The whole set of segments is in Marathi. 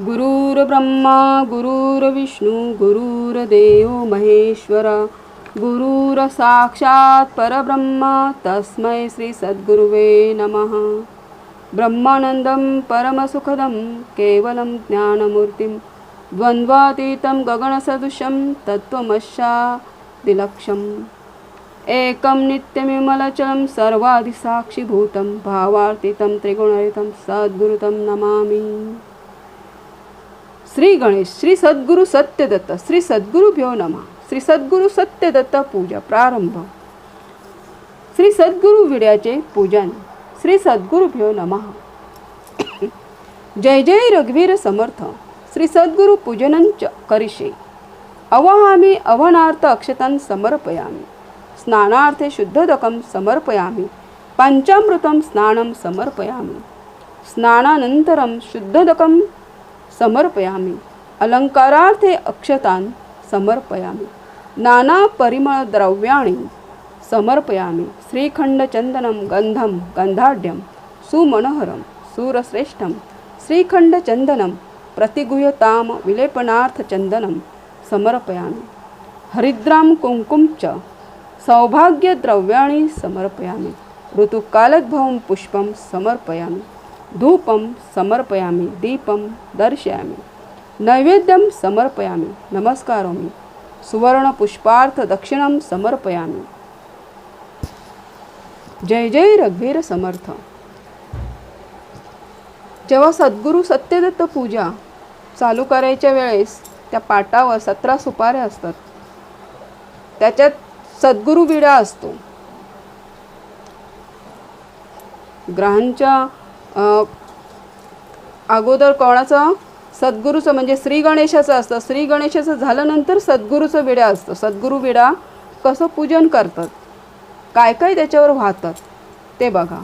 गुरुर्ब्रह्मा गुरुर्विष्णू गुरुर्देव महेश्वरा। गुरुर साक्षात परब्रह्म तस्मै श्री सद्गुरुवे नमः। ब्रह्मानन्दं परमसुखदं केवलं ज्ञानमूर्तिं। द्वन्द्वातीतं गगनसदृशं तत्त्वमस्यादिलक्ष्यम् एकं नित्यमिमलचलं सर्वाधिसाक्षिभूतं भावार्थितं त्रिगुणरितं सद्गुरुतं नमामि श्री गणेश श्री सद्गुरु सत्यदत्त श्री सद्गुरुभ्यो नमः श्री सद्गुरु सत्यदत्त पूजा प्रारंभ। श्री सद्गुरु विड्याचे पूजन श्री सद्गुरुभ्यो नमः। जय जय रघुवीर समर्थ श्री सद्गुरु पूजनंच करिषे अवहामी अवनार्थ अक्षतां समर्पयामि। स्नानार्थे शुद्धदकं समर्पयामि। पञ्चामृतं स्नानं समर्पयामि। स्नानानन्तरं शुद्धदकं समर्पयामि. अलङ्कारार्थे अक्षतान् समर्पयामि. नानापरिमळद्रव्याणि समर्पयामि. श्रीखण्डचन्दनं गन्धं गन्धाढ्यं सुमनोहरं सूरश्रेष्ठं. श्रीखण्डचन्दनं प्रतिगुह्यतां विलेपनार्थचन्दनं समर्पयामि. हरिद्रां कुङ्कुं च सौभाग्यद्रव्याणि समर्पयामि. ऋतुकालद्भवं पुष्पं समर्पयामि. धूपं समर्पयामि दीपं दर्शयामि। नैवेद्यं समर्पयामि नमस्कारोमि। सुवर्णपुष्पार्थदक्षिणं समर्पयामि। जय जय रघुवीर समर्थ। जेव्हा सद्गुरू सत्यदत्त पूजा चालू करायच्या वेळेस त्या पाटावर सतरा सुपाऱ्या असतात त्याच्यात सद्गुरू विडा असतो. ग्रहांच्या अगोदर कोणाचं? सद्गुरूचं म्हणजे श्री गणेशाचं असतं. श्री गणेशाचं झाल्यानंतर सद्गुरूचं विडा असतं. सद्गुरू विडा कसं पूजन करतात? काय काय त्याच्यावर वाहतात? ते बघा.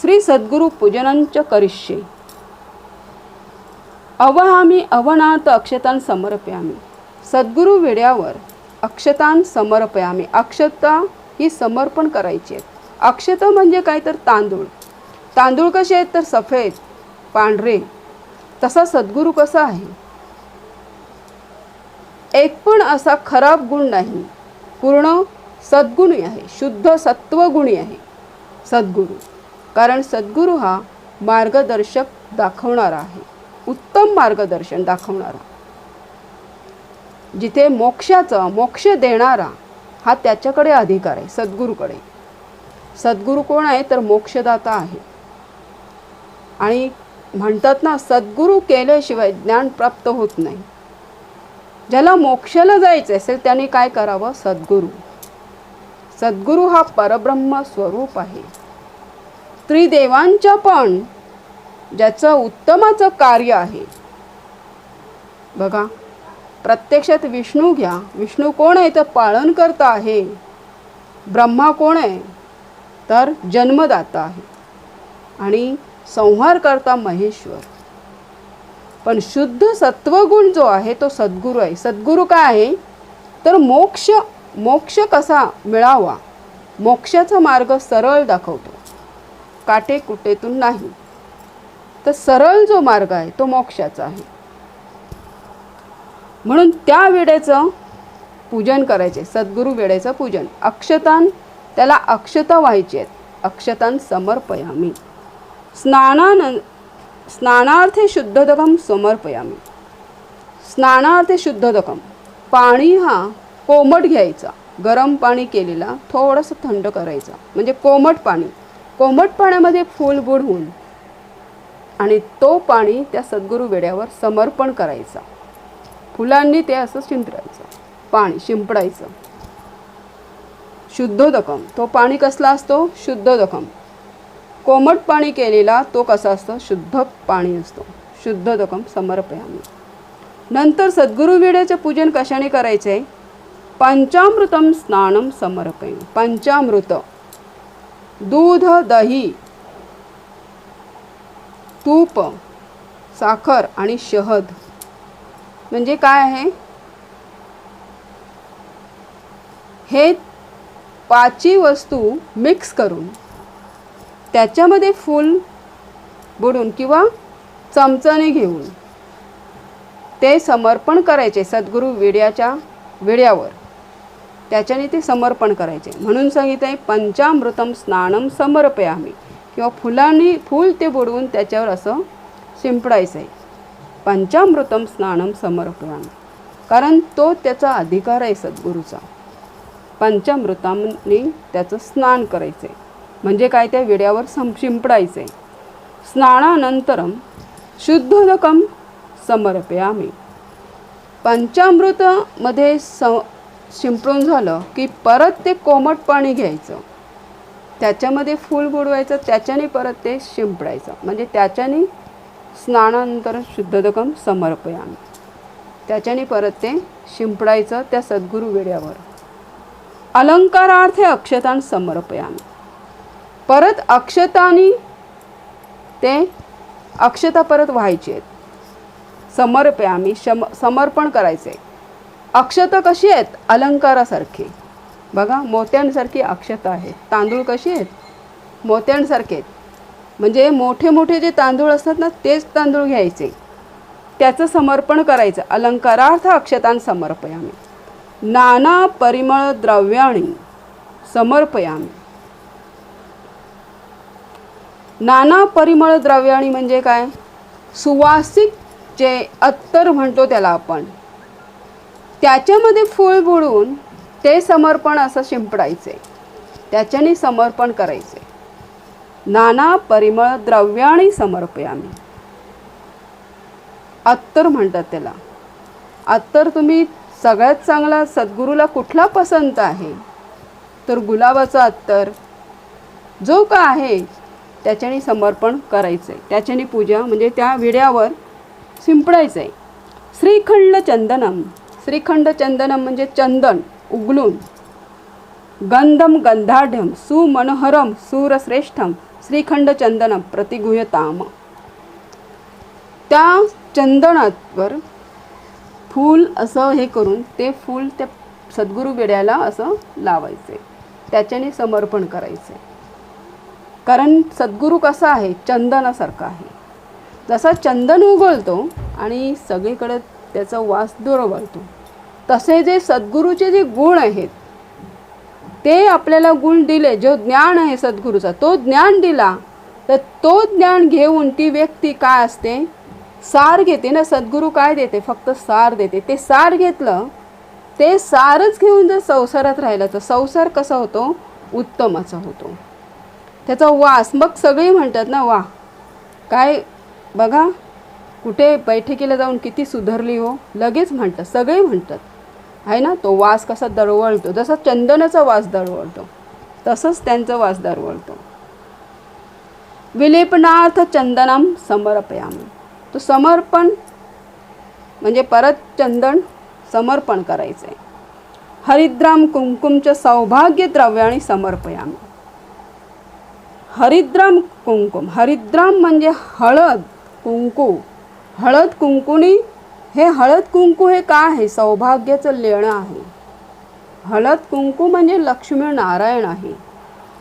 श्री सद्गुरू पूजनांच करिष्ये. अवहामी अवनात अक्षतान समर्पयामी. सद्गुरू विड्यावर अक्षतान समर्पयामी. अक्षता ही समर्पण करायची आहे. अक्षता म्हणजे काय तर तांदूळ. तांदूळ कसे आहेत तर सफेद पांढरे. तसा सद्गुरू कसा आहे? एक पण असा खराब गुण नाही. पूर्ण सद्गुणी आहे शुद्ध सत्वगुणी आहे सद्गुरू. कारण सद्गुरू हा मार्गदर्शक दाखवणारा आहे. उत्तम मार्गदर्शन दाखवणारा. जिथे मोक्षाचा मोक्ष देणारा हा त्याच्याकडे अधिकार आहे सद्गुरूकडे. सद्गुरू कोण आहे तर मोक्षदाता आहे. आणि म्हणतात ना सद्गुरू केल्याशिवाय ज्ञान प्राप्त होत नाही. ज्याला मोक्षाला जायचं असेल त्याने काय करावं? सद्गुरू. सद्गुरू हा परब्रह्म स्वरूप आहे. त्रिदेवांच्या पण ज्याचं उत्तमाचं कार्य आहे. बघा प्रत्यक्षात विष्णू घ्या. विष्णू कोण आहे? तर पालनकर्ता आहे. ब्रह्मा कोण आहे? तर जन्मदाता आहे. आणि संहार करता महेश्वर. पण शुद्ध सत्वगुण जो आहे तो सद्गुरू आहे. सद्गुरू काय आहे? तर मोक्ष मोक्ष कसा मिळावा? मोक्षाचा मार्ग सरळ दाखवतो. काटे कुटेतून नाही. तर सरळ जो मार्ग आहे तो मोक्षाचा आहे. म्हणून त्या वेळेचं पूजन करायचे. सद्गुरू वेळेचं पूजन. अक्षतान त्याला अक्षता व्हायची आहेत. अक्षतान समर्पयामी. स्नानान स्नानार्थे शुद्धोदकम समर्पयामी। स्नानार्थे शुद्धोदकम पाणी हा कोमट घ्यायचा गरम पाणी केलेला थोडंसं थंड करायचा म्हणजे कोमट पाणी. कोमट पाण्यामध्ये फूल बुडवून आणि तो पाणी त्या सद्गुरू वेड्यावर समर्पण करायचा. फुलांनी ते असं शिंपडायचं पाणी शिंपडायचं. शुद्धोदकम तो पाणी कसला असतो? शुद्धोदकम कोमट पाणी केलेला तो कसा असतो? शुद्ध पाणी असतो. शुद्ध शुद्धोदकम समर्पयामी. नंतर सद्गुरू विड्याचे पूजन कशाने करायचं? आहे पंचामृतम स्नानम समर्पय पंचामृत. दूध दही तूप साखर आणि शहद. म्हणजे काय आहे? हे पाची वस्तू मिक्स करून त्याच्यामध्ये फूल बुडून किंवा चमचाने घेऊन ते समर्पण करायचे सद्गुरू विड्याच्या विड्यावर. त्याच्याने ते समर्पण करायचे. म्हणून सांगितलं आहे पंचामृतम स्नानम समर्पयामी. किंवा फुलांनी फूल ते बुडवून त्याच्यावर असं शिंपडायचं आहे पंचामृतम स्नानम समर्पयामी. कारण तो त्याचा अधिकार आहे सद्गुरूचा. पंचामृतांनी त्याचं स्नान करायचं आहे म्हणजे काय त्या विड्यावर सं शिंपडायचं. आहे स्नानानंतरम शुद्धोदकम समर्पयामी. पंचामृतमध्ये स शिंपडून झालं की परत ते कोमट पाणी घ्यायचं. त्याच्यामध्ये फूल बुडवायचं त्याच्याने परत ते शिंपडायचं. म्हणजे त्याच्याने स्नानानंतर शुद्धदकम समर्पयामी. त्याच्याने परत ते शिंपडायचं त्या सद्गुरू वेड्यावर. अलंकारार्थे अक्षतान समर्पयामी. परत अक्षतानी ते अक्षता परत व्हायची आहेत. समर्पयामी शम समर्पण करायचे. अक्षता कशी आहेत? अलंकारासारखी. बघा मोत्यांसारखी अक्षता आहेत तांदूळ कशी आहेत? मोत्यांसारखे आहेत. म्हणजे मोठे मोठे जे तांदूळ असतात ना तेच तांदूळ घ्यायचे. त्याचं समर्पण करायचं. अलंकारार्थ अक्षतान समर्पयामी नाना परिमळ द्रव्याणी समर्पयामी नाना परिमळ द्रव्याणी म्हणजे काय? सुवासिक जे अत्तर म्हणतो त्याला आपण. त्याच्यामध्ये फूल बुडून ते समर्पण असं शिंपडायचे. त्याच्याने समर्पण करायचे. नाना परिमळ द्रव्याणी समर्पयामी अत्तर म्हणतात त्याला. अत्तर तुम्ही सगळ्यात चांगला सद्गुरूला कुठला पसंत आहे? तर गुलाबाचं अत्तर. जो का आहे त्याच्याने समर्पण करायचं आहे त्याच्याने पूजा म्हणजे त्या विड्यावर शिंपडायचं आहे श्रीखंड चंदनम श्रीखंड चंदनम म्हणजे चंदन उगलून. गंधम गंधाढ्यम सुमनोहरम सूरश्रेष्ठम श्रीखंड चंदनम प्रतिगुह्यताम. त्या चंदनावर फूल असं हे करून ते फूल त्या सद्गुरू विड्याला असं लावायचे त्याच्याने समर्पण करायचे कारण सद्गुरू कसा आहे? चंदनासारखा आहे. जसा चंदन उगळतो आणि सगळीकडे त्याचा वास दुरवळतो तसे जे सद्गुरूचे जे गुण आहेत ते आपल्याला गुण दिले. जो ज्ञान आहे सद्गुरूचा तो ज्ञान दिला तर तो ज्ञान घेऊन ती व्यक्ती काय असते? सार घेते ना. सद्गुरू काय देते? फक्त सार देते. ते सार घेतलं ते सारच घेऊन जर संसारात राहिलं तर संसार कसा होतो? उत्तमाचा होतो. त्याचा वास. मग सगळी म्हणतात ना वा काय बघा कुठे बैठकीला जाऊन किती सुधारली हो. लगेच म्हणतात सगळे म्हणतात. आहे ना तो वास कसा दरवळतो. जसा चंदनाचा वास दरवळतो तसंच त्यांचा वास दरवळतो. विलेपनार्थ चंदनम समर्पयामी. तो समर्पण म्हणजे परत चंदन समर्पण करायचं आहे हरिद्राम कुंकुमच्या सौभाग्य द्रव्याने समर्पयामी. हरिद्राम कुंकुम. हरिद्राम म्हणजे हळद कुंकू. हळद कुंकुनी हे हळद कुंकू हे काय आहे? सौभाग्याचं लेणं आहे. हळद कुंकू म्हणजे लक्ष्मी नारायण आहे.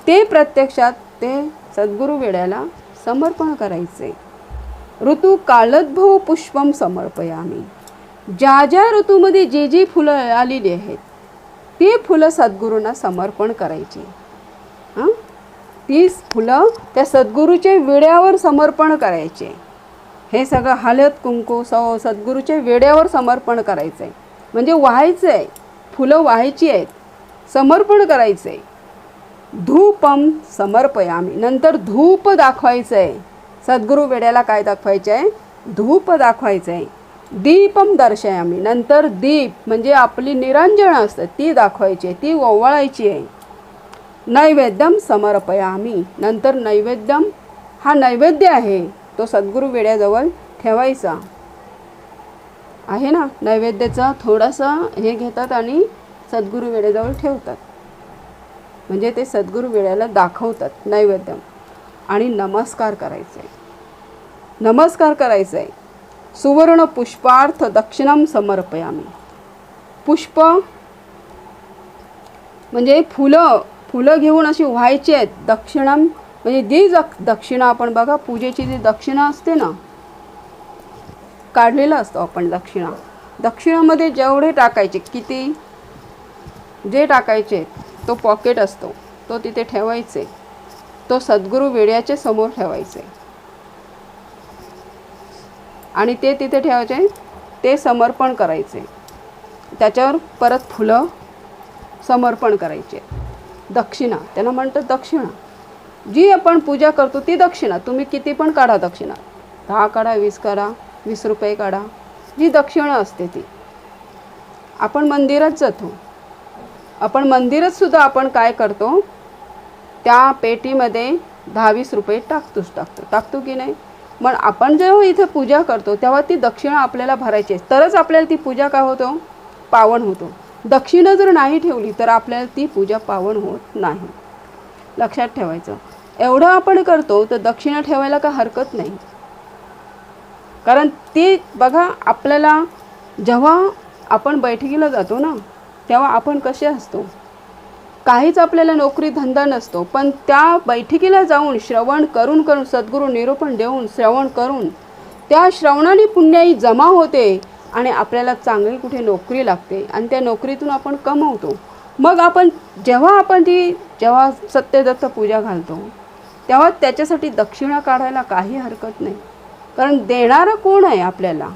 ते प्रत्यक्षात ते सद्गुरू वेड्याला समर्पण करायचे. ऋतू कालद्भव पुष्पम समर्पयामी. ज्या ज्या ऋतूमध्ये जी जी फुलं आलेली आहेत ती फुलं सद्गुरूंना समर्पण करायची. हां? तीच फुलं त्या सद्गुरूचे विड्यावर समर्पण करायचे. हे सगळं हळद कुंकू सौ सद्गुरूच्या वेड्यावर समर्पण करायचं. आहे म्हणजे व्हायचं आहे. फुलं व्हायची आहेत. समर्पण करायचं. आहे धूपम समर्पयामी. नंतर धूप दाखवायचं. आहे सद्गुरू वेड्याला काय दाखवायचं? आहे धूप दाखवायचं. आहे दीपम दर्शयामी. नंतर दीप म्हणजे आपली निरांजनं असतं ती दाखवायची आहे ती ओवाळायची आहे. नैवेद्यम समर्पयामी. नंतर नैवेद्यम हा नैवेद्य आहे तो सद्गुरू वेड्याजवळ ठेवायचा. आहे ना? नैवेद्याचा थोडासा हे घेतात आणि सद्गुरू वेड्याजवळ ठेवतात. म्हणजे ते सद्गुरू वेड्याला दाखवतात नैवेद्यम. आणि नमस्कार करायचे नमस्कार करायचं आहे सुवर्ण पुष्पार्थ दक्षिणम समर्पयामी. पुष्प म्हणजे फुलं फुलं घेऊन अशी व्हायची आहेत. दक्षिणम म्हणजे जी जक दक्षिणा आपण बघा पूजेची जी दक्षिणा असते ना काढलेलं असतो आपण दक्षिणा. दक्षिणामध्ये जेवढे टाकायचे किती जे टाकायचे तो पॉकेट असतो तो तिथे ठेवायचे. तो सद्गुरू वेड्याच्या समोर ठेवायचे. आणि ते तिथे ठेवायचे ते समर्पण करायचे. त्याच्यावर परत फुलं समर्पण करायचे. दक्षिणा. त्यांना म्हणतात दक्षिणा. जी आपण पूजा करतो ती दक्षिणा. तुम्ही किती पण काढा दक्षिणा. दहा काढा वीस काढा वीस रुपये काढा. जी दक्षिणा असते ती. आपण मंदिरात जातो. आपण मंदिरातसुद्धा आपण काय करतो? त्या पेटीमध्ये दहा वीस रुपये टाकतोच टाकतो. टाकतो की नाही? मग आपण जेव्हा इथे पूजा करतो तेव्हा ती दक्षिणा आपल्याला भरायची आहे. तरच आपल्याला ती पूजा काय होतो? पावन होतो. दक्षिणा जर नाही ठेवली तर आपल्याला ती पूजा पावन होत नाही. लक्षात ठेवायचं. एवढं आपण करतो तर दक्षिणा ठेवायला का हरकत नाही? कारण ती बघा आपल्याला जेव्हा आपण बैठकीला जातो ना तेव्हा आपण कसे असतो? काहीच आपल्याला नोकरी धंदा नसतो पण त्या बैठकीला जाऊन श्रवण करून करून सद्गुरू निरूपण देऊन श्रवण करून त्या श्रवणाने पुण्याई जमा होते. आणि आपल्याला चांगली कुठे नोकरी लागते आणि त्या नोकरीतून आपण कमवतो. मग आपण जेव्हा आपण ती जेव्हा सत्यदत्त पूजा घालतो तेव्हा त्याच्यासाठी दक्षिणा काढायला काही हरकत नाही. कारण देणारा कोण आहे आपल्याला?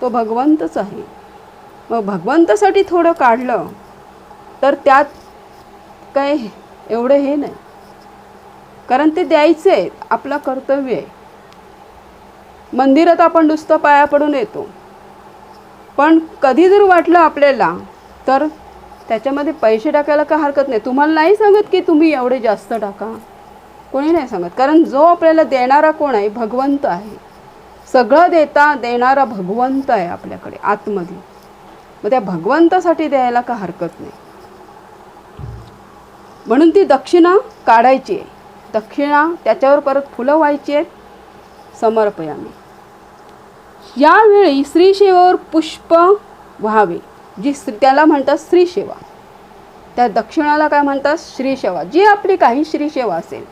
तो भगवंतच आहे. मग भगवंतासाठी थोडं काढलं तर त्यात काय एवढं हे नाही. कारण ते द्यायचं आहे आपलं कर्तव्य आहे. मंदिरात आपण नुसतं पाया पडून येतो. पण कधी जर वाटलं आपल्याला तर त्याच्यामध्ये पैसे टाकायला का हरकत नाही? तुम्हाला नाही सांगत की तुम्ही एवढे जास्त टाका. कोणी नाही सांगत. कारण जो आपल्याला देणारा कोण आहे भगवंत आहे. सगळं देता देणारा भगवंत आहे आपल्याकडे आतमध्ये मग त्या भगवंतासाठी द्यायला का हरकत नाही? म्हणून ती दक्षिणा काढायची आहे. दक्षिणा त्याच्यावर परत फुलं व्हायची आहेत. समर्पयामी. यावेळी स्त्रीसेवेवर पुष्प व्हावे जी स्त्री त्याला म्हणतात स्त्रीसेवा त्या दक्षिणाला काय म्हणतात? श्रीसेवा जी आपली काही श्रीसेवा असेल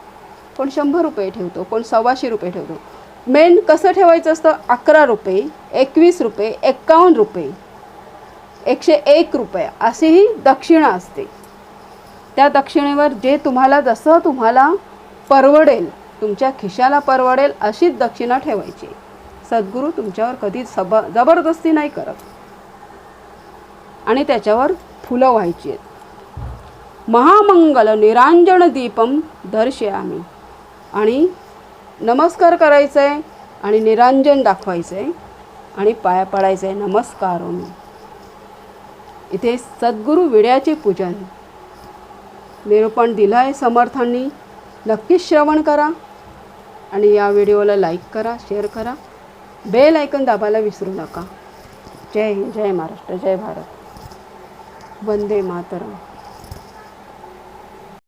कोण शंभर रुपये ठेवतो कोण सव्वाशे रुपये ठेवतो. मेन कसं ठेवायचं असतं? अकरा रुपये एकवीस रुपये एक्कावन्न रुपये एकशे एक रुपये अशी ही दक्षिणा असते. त्या दक्षिणेवर जे तुम्हाला जसं तुम्हाला परवडेल तुमच्या खिशाला परवडेल अशीच दक्षिणा ठेवायची. सद्गुरू तुमच्यावर कधी सब जबरदस्ती नाही करत. आणि त्याच्यावर फुलं व्हायची आहेत. महामंगल निरांजन दीपम आम्ही आणि नमस्कार करायचं आहे आणि निरांजन दाखवायचं आहे आणि पाया पडायचं आहे नमस्कार मी. इथे सद्गुरू विड्याचे पूजन. निरूपण दिलं आहे समर्थांनी. नक्कीच श्रवण करा आणि या व्हिडिओला लाईक करा शेअर करा. बेल ऐकून दाबायला विसरू नका. जय हिंद जय महाराष्ट्र जय भारत. वंदे मातरम.